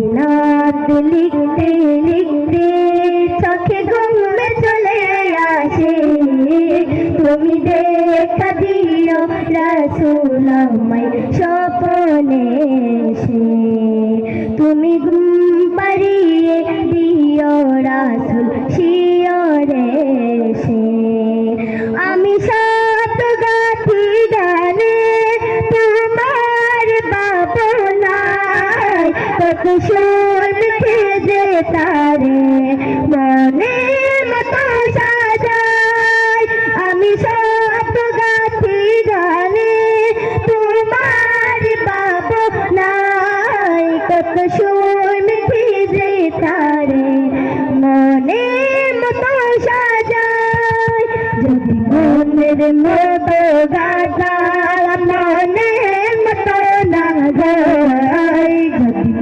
মিনাদ লিখতে লিখতে চোখে ঘুমে চলে আসে। তুমি দেখা দিও রাসুল স্বপনে সে তুমি ঘুম পাড়িয়ে দিও রাসুল শিওরে শুনতে যে তারে মনে মতো সাজায়। আমি সাত গাছি গানে, তোমার বাবনায় কত শুনতে যে তারে মনে মতো সাজায়। যদি মনের মনের না যায়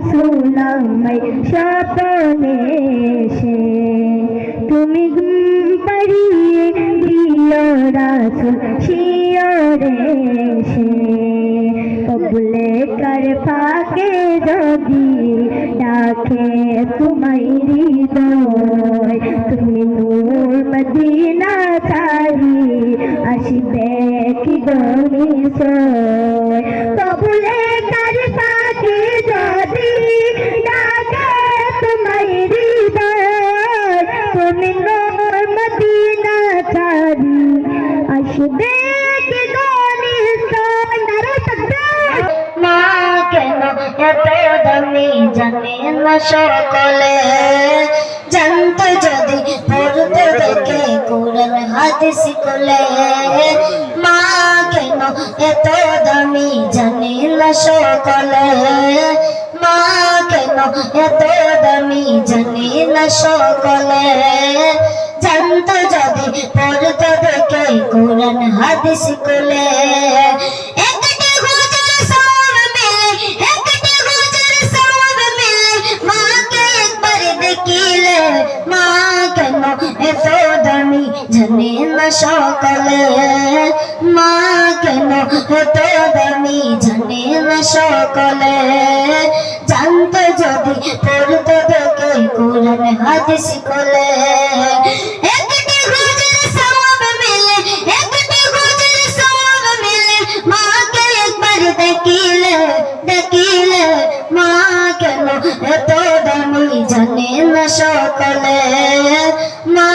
রাসুল আমায় স্বপ্নে এসে তুমি ঘুম পাড়িয়ে দিও রাসুল শিয়রে সে কবুলে কার ফাঁকে যদি ডাকে তোমায় হৃদয়, তুমি নূর মদিনা ছাড়ি আসিবে কি গমি সয় কেন এত দামি জানে না সকলে। জানতো যদি পড়তে দেখে কোরআন, হাদিস কোলে মা কেন এত দামি জানে না সকলে? মা কেন এত দামি জানে না সকলে? জানতো যদি পড়তে দেখে কোরআন, হাদিস কোলে সকলে জানতো যদি পড়তে দেখে কোরআন, হাদিস কোলে। দেখিলে দেখিলে মা কেন এত দামি জানে না সকলে? মা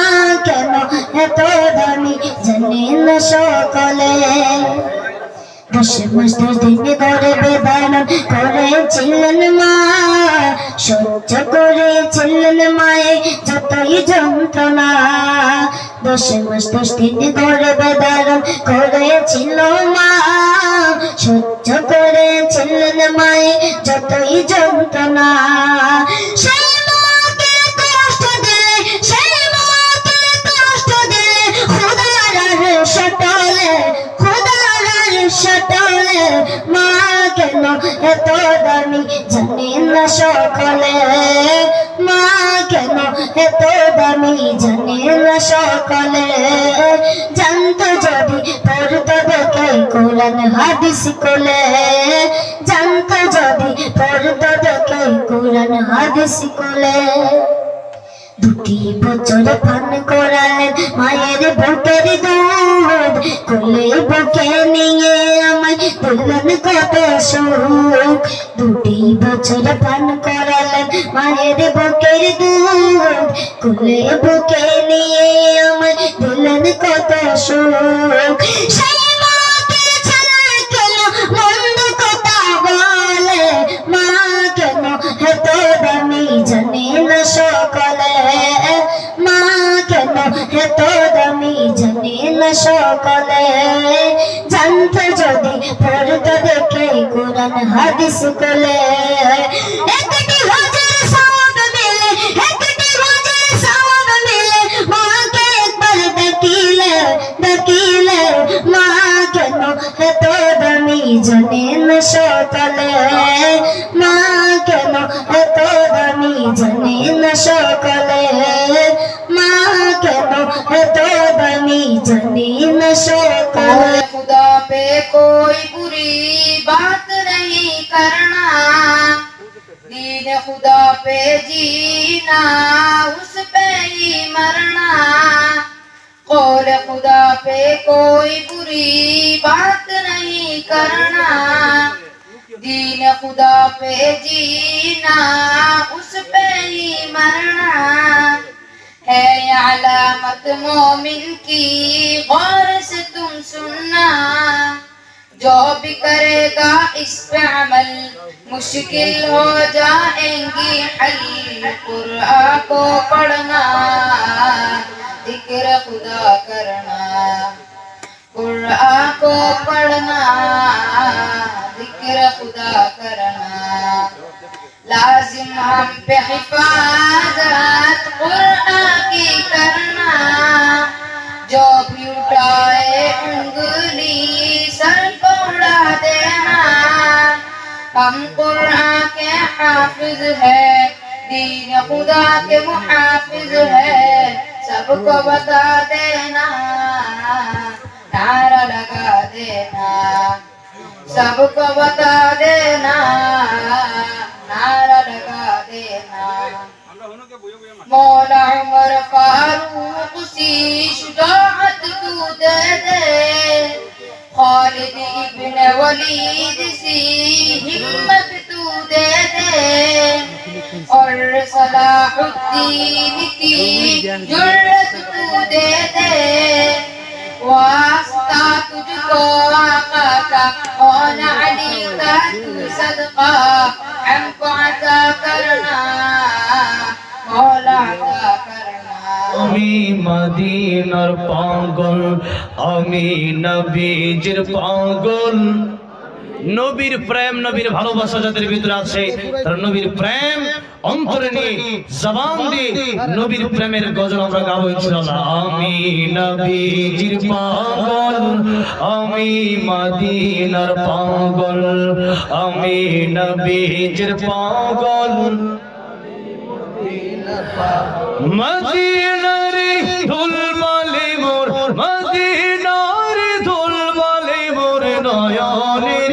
কেন এত দামি জানে না সকলে? দশ দিনে ধরে বেদান করেছিলেন মা সহ্য করেছিলেন মায়ে যতই যন্ত্রণা দশ মাস দশ দিনে ধরে করেছিল মা সহ্য করেছিলেন মায়ে যতই যন্ত্রণা এত দামি জানি না সকলে। মা কেন এত দামি জানি না সকলে? জানতো যদি পড়তো দেখে কোরআন, হাদিস কোলে জানতো যদি পড়তো দেখে কোরআন, হাদিস কোলে দুটি বছর পান করালেন, মায়ের বুকের দুধ কোলে বুকে নিয়ে আমায় দিলেন কত সুখ। দুটি বছর পান করালেন, মায়ের বুকের দুধ কোলে বুকে নিয়ে আমায় দিলেন কত সুখ। এত দামি জানে না সকলে। জানত যদি পড়ত দেখে কোরআন হাদিস কলে একটি হাজার সাউন্ড মিলে, একটি হাজার মা কেন এত দামি জানে না সকলে? खुदा पे कोई बुरी बात नहीं करना। दीन खुदा पे जीना, उस पे ही मरना। है अलामत मोमिन की गौर से तुम सुनना। जो भी करेगा इस पे अमल, मुश्किल हो जाएँगी हल। कुरान को पढ़ना। ज़िक्र खुदा करना। कुरान को पढ़ना। ज़िक्र खुदा करना। लाजिम हम पे हिफाजत कुरान की करना। जो भी उठाए उंगली, सर को उड़ा देना। हम कुरान के हाफिज है, दीन खुदा के मुहाफिज है। सबको बता देना नारा लगा देना सबको बता देना नारा लगा देना मौला उमर फारूक सी शुजाअत तू दे दे खालिद इब्न वलीद सी हिम्मत तू दे दे और सलाहुद्दीन की जुर्रत तू दे दे वास्ता तुझको आका का और अली का तू सदका हमको अता करना मौला अता करना আমি মদিনার পাগল আমি নবীজির পাগল নবীর প্রেম, নবীর ভালোবাসা যাদের ভিতরে আছে, তার নবীর প্রেম অন্তরে নিয়ে, জবান দিয়ে নবীর প্রেমের গজল আমরা গাবো ইনশাআল্লাহ। আমি নবীজির পাগল, আমি মদিনার পাগল, আমি নবীজির পাগল। মদিনারে ধুল মোর, মদিনারে ধুল বলে মোর নয়নের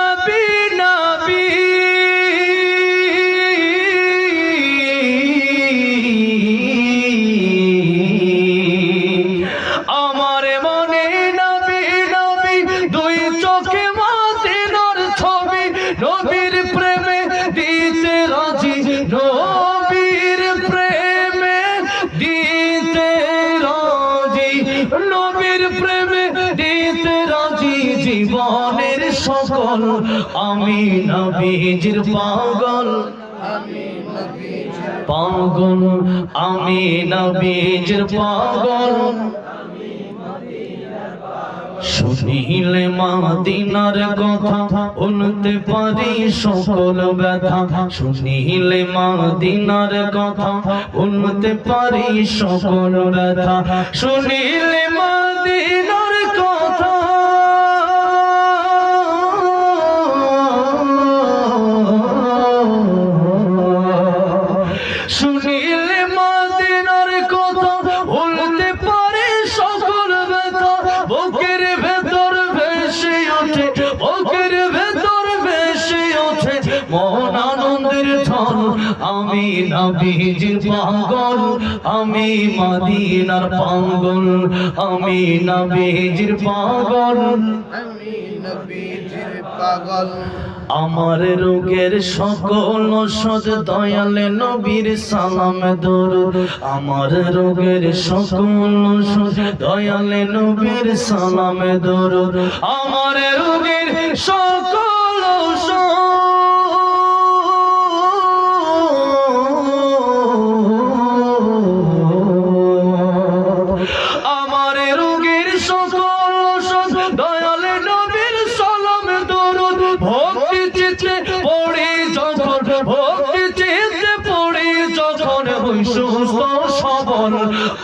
আমি নবীজির পাগল। পাগল আমি নবীজির পাগল। শুনিলে মাদিনার কথা বলতে পারি সকল ব্যথা। শুনিলে মাদিনার কথা বলতে পারি সকল ব্যথা। শুনিলে মাদিনার আমি নবীজির পাগল আমি মদিনার পাগল আমি নবীজির পাগল। আমার রোগের সকল ওষুধ দয়ালে নবীর সালাম দরুদ। আমার রোগের সকল ওষুধ দয়ালে নবীর সালাম দরুদ। আমার রোগের সকল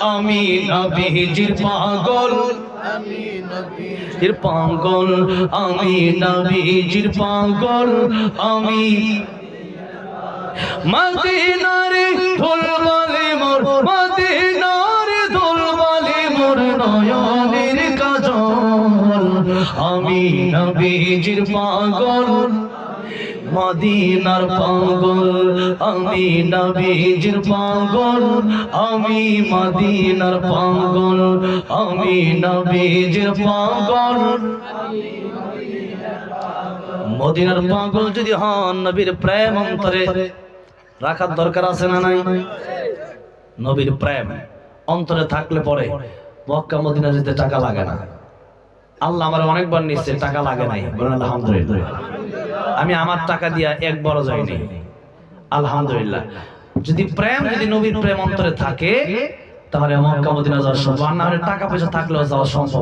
পাগল নবীজির পাগল। আমি নবীজির পাগল আমি মদিনারে ধুলবালি মোর, মদিনারে ধুলবালি মোর নয়নের কাজল। আমি নবীজির পাগল। মদিনার পাগল, আমি নবীজির পাগল, আমি মদিনার পাগল, আমি নবীজির পাগল। মদিনার পাগল যদি হন, নবীর প্রেম অন্তরে রাখার দরকার আছে না নাই? নবীর প্রেম অন্তরে থাকলে পরে মক্কা মদিনা যেতে টাকা লাগে না। আল্লাহ আমার অনেকবার নিচ্ছে টাকা লাগে নাই। আলহামদুলিল্লাহ। আমি আমার টাকা দিয়া এক বড় যাইনি আলহামদুলিল্লাহ। যদি প্রেম, যদি নবীর প্রেম অন্তরে থাকে, তাহলে মক্কা, মদিনা যাওয়া সম্ভব। না হলে টাকা পয়সা থাকলেও যাওয়া সম্ভব।